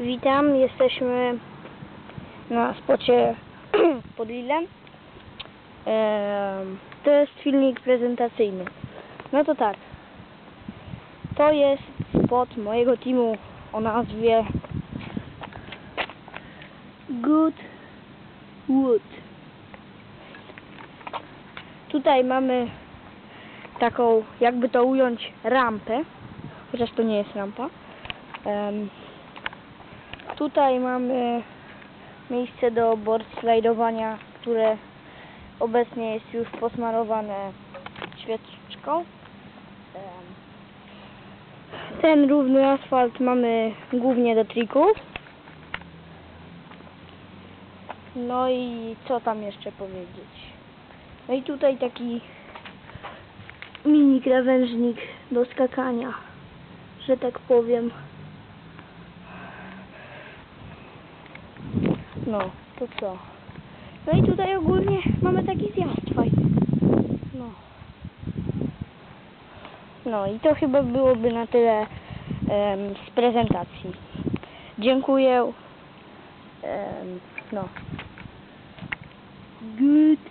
Witam, jesteśmy na spocie pod Lillem. Em, To jest filmik prezentacyjny. No to tak. To jest spot mojego teamu o nazwie Good Wood. Tutaj mamy taką, jakby to ująć, rampę. Chociaż to nie jest rampa. Tutaj mamy miejsce do boardslajdowania, które obecnie jest już posmarowane świeczką. Ten równy asfalt mamy głównie do trików. No i co tam jeszcze powiedzieć? No i tutaj taki mini krawężnik do skakania, że tak powiem. No, to co? No i tutaj ogólnie mamy taki zjazd fajny. No. No i to chyba byłoby na tyle em, z prezentacji. Dziękuję. Em, no. Good.